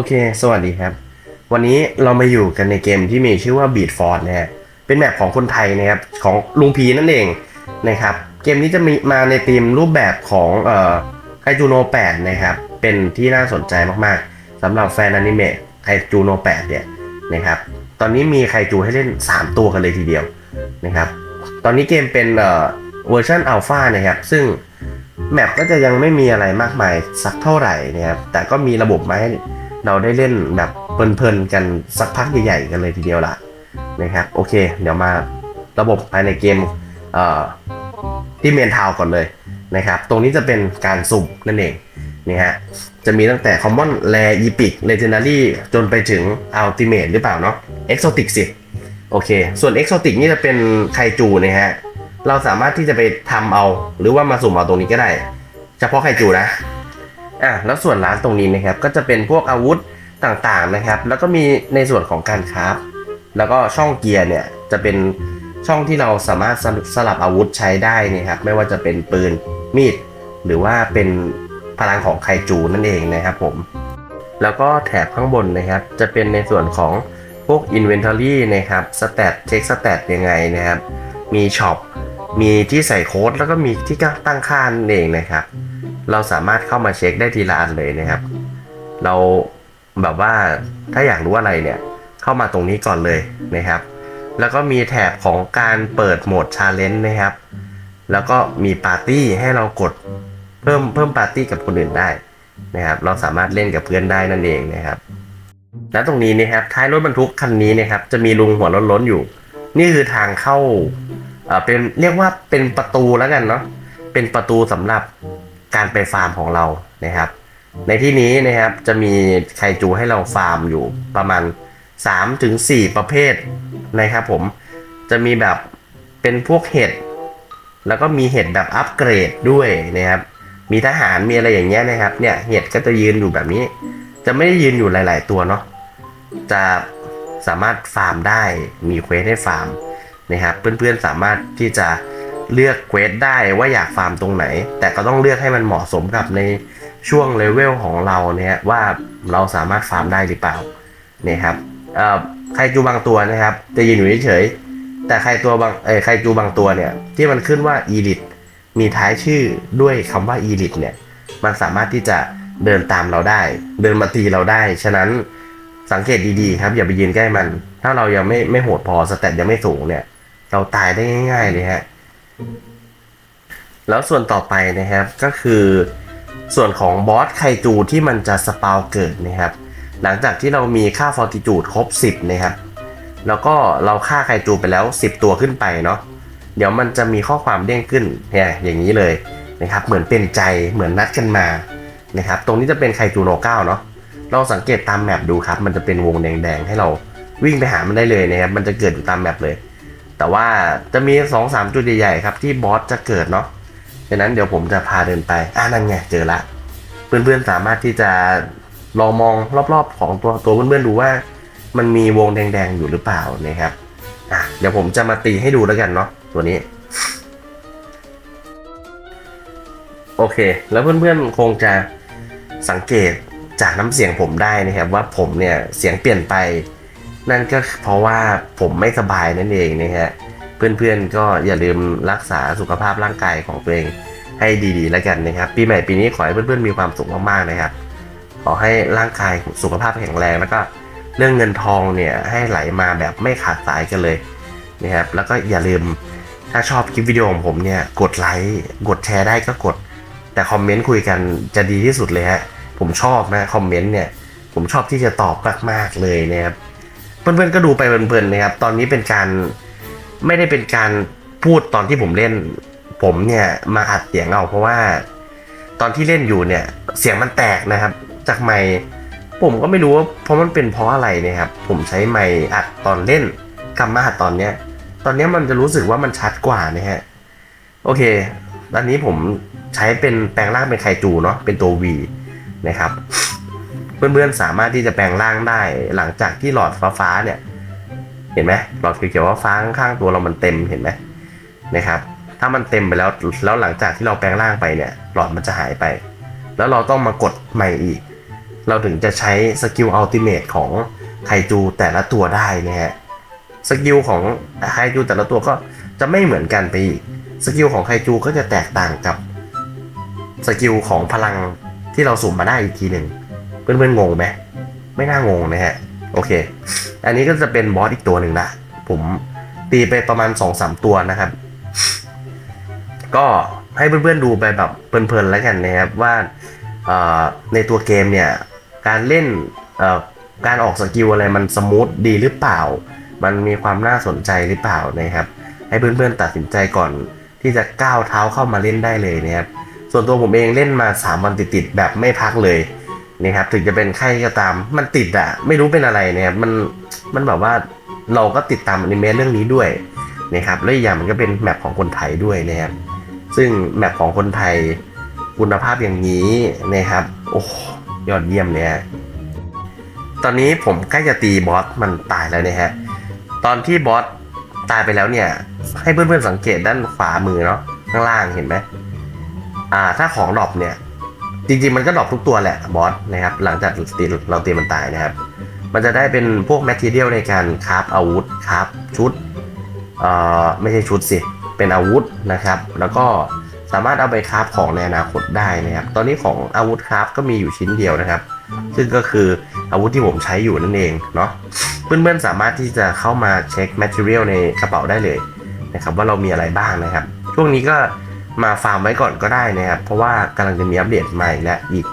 อเค สวัสดีครับ วันนี้เรามาอยู่กันในเกมที่มีชื่อว่า Beat Force นะฮะ เป็นแมปของคนไทยนะครับ ของลุงพีนั่นเองนะครับ เกมนี้จะมีมาในธีมรูปแบบของเอ่อไคจูโน8นะครับ เป็นที่น่าสนใจมากๆสำหรับแฟนอนิเมะไคจูโน8เนี่ยนะครับ ตอนนี้มีไคจูให้เล่น 3 ตัวกันเลยทีเดียวนะครับ ตอนนี้เกมเป็นเอ่อเวอร์ชันอัลฟานะครับ ซึ่งแมปก็จะยังไม่มีอะไรมากมายสักเท่าไหร่นะครับ แต่ก็มีระบบมาให้ เราได้เล่นแบบเพลินๆกันสักพักใหญ่ๆกันเลยทีเดียวละนะครับโอเค เดี๋ยวมาระบบภายในเกมเที่เมนทาวก่อนเลยนะครับ ตรงนี้จะเป็นการสุ่มนั่นเองนี่ฮะจะมีตั้งแต่ Common Rare Epic Legendary จนไปถึง Ultimate หรือเปล่าเนาะ Exotic สิโอเค ส่วน Exotic นี่จะเป็นไคจูนะฮะเราสามารถที่จะไปทำเอาหรือว่ามาสุ่มเอาตรงนี้ก็ได้ เฉพาะไคจูนะ อะแล้วส่วนร้านตรงนี้นะครับก็จะเป็นพวกอาวุธต่างๆนะครับ แล้วก็มีในส่วนของการคราแล้วก็ช่องเกียร์เนี่ยจะเป็นช่องที่เราสามารถสลับสลับอาวุธใช้ได้นะครับไม่ว่าจะเป็นปืนมีด หรือว่าเป็นพลังของไคจูนั่นเองนะครับผม แล้วก็แถบข้างบนนะครับจะเป็นในส่วนของพวก Inventory นะครับ Stat เช็ค Stat ยังไงนะครับ มีช็อปมีที่ใส่โค้ดแล้วก็มีที่ตั้งค่านั่นเองนะครับ เราสามารถเข้ามาเช็คได้ทีละอันเลยนะครับ เราแบบว่าถ้าอยากรู้อะไรเนี่ย เข้ามาตรงนี้ก่อนเลยนะครับ แล้วก็มีแถบของการเปิดโหมดชาเลนจ์นะครับ แล้วก็มีปาร์ตี้ให้เรากดเพิ่มเพิ่มปาร์ตี้กับคนอื่นได้นะครับ เราสามารถเล่นกับเพื่อนได้นั่นเองนะครับ และตรงนี้นะครับท้ายรถบรรทุกคันนี้นะครับ จะมีลุงหัวล้นๆอยู่ นี่คือทางเข้าเอ่อเป็นเรียกว่าเป็นประตูแล้วกันเนาะเป็นประตูสำหรับ การไปฟาร์มของเรานะครับ ในที่นี้นะครับจะมีไคจูให้เราฟาร์มอยู่ประมาณ3-4ถึง4ประเภทนะครับผมจะมีแบบเป็นพวกเห็ดแล้วก็มีเห็ดแบบอัปเกรดด้วยนะครับมีทหารมีอะไรอย่างเงี้ยนะครับเนี่ยเห็ดก็จะยืนอยู่แบบนี้ จะไม่ได้ยืนอยู่หลาย ๆ ตัวเนาะจะสามารถฟาร์มได้มีเควสให้ฟาร์มนะครับเพื่อนๆสามารถที่จะ เลือกเควสได้ว่าอยากฟาร์มตรงไหน แต่ก็ต้องเลือกให้มันเหมาะสมกับในช่วงเลเวลของเราเนี่ยว่าเราสามารถฟาร์มได้หรือเปล่าเนี่ยครับเอ่อไคจูบางตัวนะครับ จะยืนอยู่เฉยๆแต่ไคตัวบางเออไคจูบางตัวเนี่ยที่มันขึ้นว่าอีลิทมีท้ายชื่อด้วยคำว่าอีลิทเนี่ยมันสามารถที่จะเดินตามเราได้ เดินมาตีเราได้ ฉะนั้นสังเกตดีๆครับอย่าไปยืนใกล้มัน ถ้าเรายังไม่ไม่โหดพอสแตทยังไม่สูงเนี่ย เราตายได้ง่าย ๆ เลยฮะ แล้วส่วนต่อไปนะครับก็คือส่วนของบอสไคจูที่มันจะสปาวเกิดนะครับ หลังจากที่เรามีค่าฟอร์ติจูดครบ 10 นะครับ แล้วก็เราฆ่าไคจูไปแล้ว 10 ตัวขึ้นไปเนาะเดี๋ยวมันจะมีข้อความเด้งขึ้นเนี่ยอย่างนี้เลยนะครับ เหมือนเป็นใจเหมือนนัดกันมานะครับ ตรงนี้จะเป็นไคจูโนเก้าเนาะเราสังเกตตามแมปดูครับ มันจะเป็นวงแดงๆให้เราวิ่งไปหามันได้เลยนะครับ มันจะเกิดอยู่ตามแมปเลย แต่ว่าจะมี2อสามจุดใหญ่ๆครับที่บอสจะเกิดเนาะฉะนั้นเดี๋ยวผมจะพาเดินไป อ่านั่นไงเจอละ เพื่อนๆสามารถที่จะลองมองรอบๆของตัวตัวเพื่อนๆดูว่า มันมีวงแดงๆอยู่หรือเปล่านะครับอะเดี๋ยวผมจะมาตีให้ดูแล้วกันเนาะตัวนี้ โอเค แล้วเพื่อนๆคงจะสังเกตจากน้ำเสียงผมได้นะครับว่าผมเนี่ยเสียงเปลี่ยนไป นั่นก็เพราะว่าผมไม่สบายนั่นเองนะฮะเพื่อนๆก็อย่าลืมรักษาสุขภาพร่างกายของตัวเองให้ดีๆแล้วกันนะครับ ปีใหม่ปีนี้ขอให้เพื่อนๆมีความสุขมากๆนะครับ ขอให้ร่างกายสุขภาพแข็งแรงแล้วก็เรื่องเงินทองเนี่ยให้ไหลมาแบบไม่ขาดสายกันเลยนะครับ แล้วก็อย่าลืมถ้าชอบคลิปวิดีโอของผมเนี่ยกดไลค์กดแชร์ได้ก็กด แต่คอมเมนต์คุยกันจะดีที่สุดเลยฮะผมชอบนะคอมเมนต์เนี่ยผมชอบที่จะตอบมากๆเลยนะครับ เพื่อนๆก็ดูไปเพลินๆนะครับ ตอนนี้เป็นการไม่ได้เป็นการพูดตอนที่ผมเล่น ผมเนี่ยมาอัดเสียงเอาเพราะว่า ตอนที่เล่นอยู่เนี่ย เสียงมันแตกนะครับ จากไมค์ผมก็ไม่รู้ว่าเพราะมันเป็นเพราะอะไรนะครับ ผมใช้ไมค์อัดตอนเล่นกลับมาอัดตอนเนี้ย ตอนเนี้ยมันจะรู้สึกว่ามันชัดกว่านะฮะโอเคตอนนี้ผมใช้เป็นแปลงร่างเป็นไคจูเนาะเป็นตัว V นะครับ เพื่อนๆสามารถที่จะแปลงร่างได้หลังจากที่หลอดฟ้าๆเนี่ย เห็นไหมหลอดเขียวๆฟ้าข้างๆตัวเรามันเต็มเห็นไหมนะครับ ถ้ามันเต็มไปแล้วแล้วหลังจากที่เราแปลงร่างไปเนี่ย หลอดมันจะหายไป แล้วเราต้องมากดใหม่อีก เราถึงจะใช้สกิลอัลติเมทของไคจูแต่ละตัวได้นะฮะสกิลของไคจูแต่ละตัวก็จะไม่เหมือนกันไปอีกสกิลของไคจูก็จะแตกต่างกับสกิลของพลังที่เราสุ่มมาได้อีกทีหนึ่ง เพื่อนๆงงไหมไม่น่างงนะฮะโอเค อันนี้ก็จะเป็นบอสอีกตัวหนึ่งละผมตีไปประมาณ2อสตัวนะครับ ก็ให้เพื่อนๆดูไปแบบเพลินๆแล้วกันนะครับว่าในตัวเกมเนี่ยการเล่นการออกสกิลอะไรมันสมูทดีหรือเปล่า มันมีความน่าสนใจหรือเปล่านะครับ ให้เพื่อนๆตัดสินใจก่อนที่จะก้าวเท้าเข้ามาเล่นได้เลยนะครับ ส่วนตัวผมเองเล่นมา 3 วันติดๆแบบไม่พักเลย นะครับถึงจะเป็นไข้ก็ตาม มันติดอะไม่รู้เป็นอะไรนะครับมันมันแบบว่าเราก็ติดตามอนิเมะเรื่องนี้ด้วยนะครับและอีกอย่างมันก็เป็นแมปของคนไทยด้วยนะครับซึ่งแมปของคนไทยคุณภาพอย่างนี้นะครับ โอ้ยอดเยี่ยมเลยฮะตอนนี้ผมใกล้จะตีบอสมันตายแล้วนะฮะตอนที่บอสตายไปแล้วเนี่ย ให้เพื่อนๆสังเกตด้านขวามือเนาะข้างล่างเห็นไหมอ่า ถ้าของดรอปเนี่ย จริงๆมันก็ดรอปทุกตัวแหละบอสนะครับหลังจากตีเราตีมันตายนะครับ มันจะได้เป็นพวกแมทเทียลในการคราฟอาวุธคราฟชุดเอ่อไม่ใช่ชุดสิ เป็นอาวุธนะครับ แล้วก็สามารถเอาไปคราฟของในอนาคตได้นะครับ ตอนนี้ของอาวุธคราฟก็มีอยู่ชิ้นเดียวนะครับ ซึ่งก็คืออาวุธที่ผมใช้อยู่นั่นเองเนาะเพื่อนๆสามารถที่จะเข้ามาเช็คแมทเทียลในกระเป๋าได้เลยนะครับว่าเรามีอะไรบ้างนะครับ ช่วงนี้ก็ มาฟาร์มไว้ก่อนก็ได้นะครับ เพราะว่ากำลังจะมีอัปเดตใหม่และอีก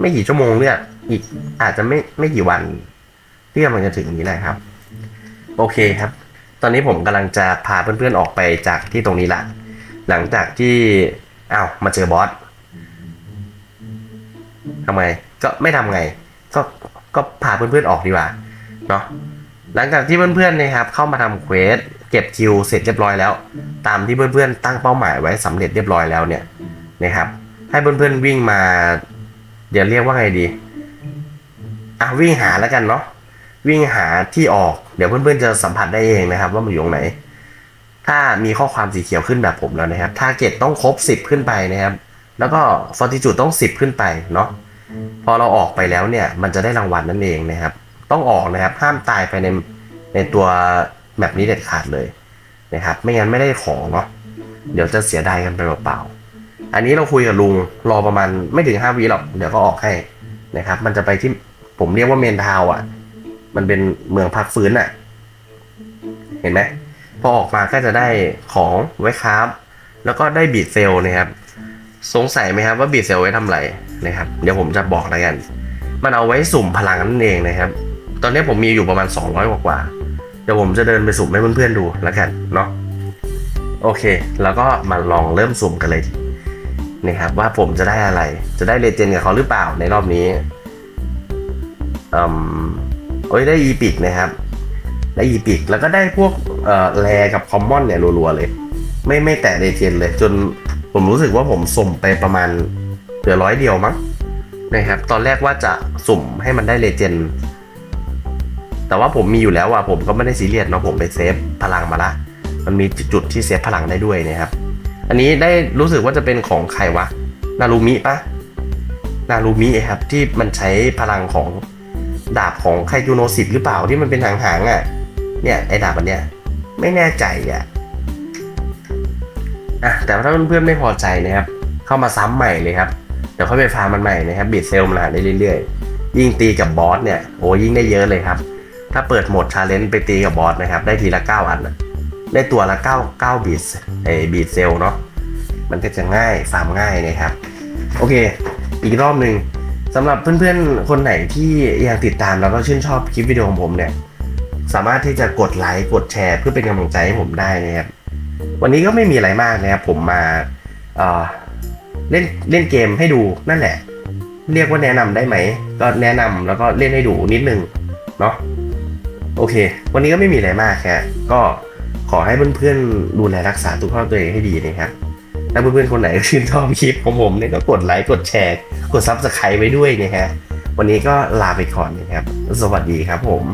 ไม่กี่ชั่วโมงเนี่ยอีกอาจจะไม่ไม่กี่วันที่กำลังจะถึงนี้แหละครับ โอเคครับ ตอนนี้ผมกำลังจะพาเพื่อนๆออกไปจากที่ตรงนี้ละ หลังจากที่อ้าวมาเจอบอสทำไงก็ไม่ทำไง ก็ก็พาเพื่อนๆออกดีกว่าเนาะหลังจากที่เพื่อนๆนะครับเข้ามาทำเควสเก็บคิวเสร็จเรียบร้อยแล้ว ตามที่เพื่อนๆ ตั้งเป้าหมายไว้สำเร็จเรียบร้อยแล้วเนี่ยนะครับ ให้เพื่อนๆวิ่งมา เดี๋ยวเรียกว่าไงดีอะวิ่งหาแล้วกันเนาะวิ่งหาที่ออกเดี๋ยวเพื่อนๆจะสัมผัสได้เองนะครับ ว่ามันอยู่ตรงไหน ถ้ามีข้อความสีเขียวขึ้นแบบผมแล้วนะครับทาร์เก็ตต้องครบ 10 ขึ้นไปนะครับ แล้วก็ฟอร์ติจูดต้อง 10 ขึ้นไปเนาะพอเราออกไปแล้วเนี่ย มันจะได้รางวัลนั่นเองนะครับ ต้องออกนะครับห้ามตายไปในในตัว แบบนี้เด็ดขาดเลยนะครับ ไม่งั้นไม่ได้ของเนาะเดี๋ยวจะเสียดายกันไปเปล่าๆอันนี้เราคุยกับลุงรอประมาณไม่ถึง5วิหรอกเดี๋ยวก็ออกให้นะครับ มันจะไปที่ผมเรียกว่าเมนทาวน์อะ มันเป็นเมืองพักฟื้นอะ เห็นไหมพอออกมาก็จะได้ของไว้ครับ แล้วก็ได้บีดเซลนะครับ สงสัยไหมครับว่าบีดเซลไว้ทำอะไรนะครับ เดี๋ยวผมจะบอกแล้วกัน มันเอาไว้สุ่มพลังนั่นเองนะครับ ตอนนี้ผมมีอยู่ประมาณ 200 กว่ากว่า เดี๋ยวผมจะเดินไปสุ่มให้เพื่อนๆดูแล้วกันเนาะโอเค แล้วก็มาลองเริ่มสุ่มกันเลยนะครับว่าผมจะได้อะไร จะได้เลเจนด์กับเขาหรือเปล่าในรอบนี้อืมโอ้ยได้อีพิกนะครับ ได้อีพิกแล้วก็ได้พวกเอ่อแรกับคอมมอนเนี่ยรัวๆเลย ไม่ไม่แตะเลเจนด์เลย จนผมรู้สึกว่าผมสุ่มไปประมาณเหลือร้อยเดียวมั้งนะครับ ตอนแรกว่าจะสุ่มให้มันได้เลเจนด์ แต่ว่าผมมีอยู่แล้วอะผมก็ไม่ได้ซีเรียสเนาะผมไปเซฟพลังมาละ มันมีจุดที่เซฟพลังได้ด้วยนะครับ อันนี้ได้รู้สึกว่าจะเป็นของใครวะ นารูมิปะนารูมิครับที่มันใช้พลังของดาบของไคจูโนสิบหรือเปล่าที่มันเป็นหางๆอะ เนี่ยไอ้ดาบอันเนี้ยไม่แน่ใจอะอะแต่ว่าถ้าเพื่อนๆไม่พอใจนะครับ เข้ามาซ้ำใหม่เลยครับเดี๋ยวค่อยไปฟาร์มมันใหม่นะครับบีดเซลมันหาได้เรื่อยๆ ยิ่งตีกับบอสเนี่ยโอ้ยิ่งได้เยอะเลยครับ ถ้าเปิดโหมดชาเลนจ์ไปตีกับบอสนะครับ ได้ทีละ 9 อันนะได้ตัวละ 9 9บีดไอ้บีดเซลเนาะมันก็จะง่ายฟาร์มง่ายนะครับ โอเค อีกรอบหนึ่งสำหรับเพื่อนๆ คนไหนที่ยังติดตามแล้วก็ชื่นชอบคลิปวิดีโอของผมเนี่ย สามารถที่จะกดไลค์กดแชร์ เพื่อเป็นกำลังใจให้ผมได้นะครับ วันนี้ก็ไม่มีอะไรมากนะครับ ผมมาเเล่นเล่นเกมให้ดูนั่นแหละ เรียกว่าแนะนำได้ไหม ก็แนะนำแล้วก็เล่นให้ดูนิดนึงเนาะ โอเค วันนี้ก็ไม่มีอะไรมากแค่ก็ขอให้เพื่อนๆดูแลรักษาสุขภาพตัวเองให้ดีนะครับถ้าเพื่อนๆคนไหนชื่นชอบคลิปของผมเนี่ยก็กดไลค์กดแชร์ กดซับสไครต์ไว้ด้วยนะฮะวันนี้ก็ลาไปก่อนนะครับ สวัสดีครับผม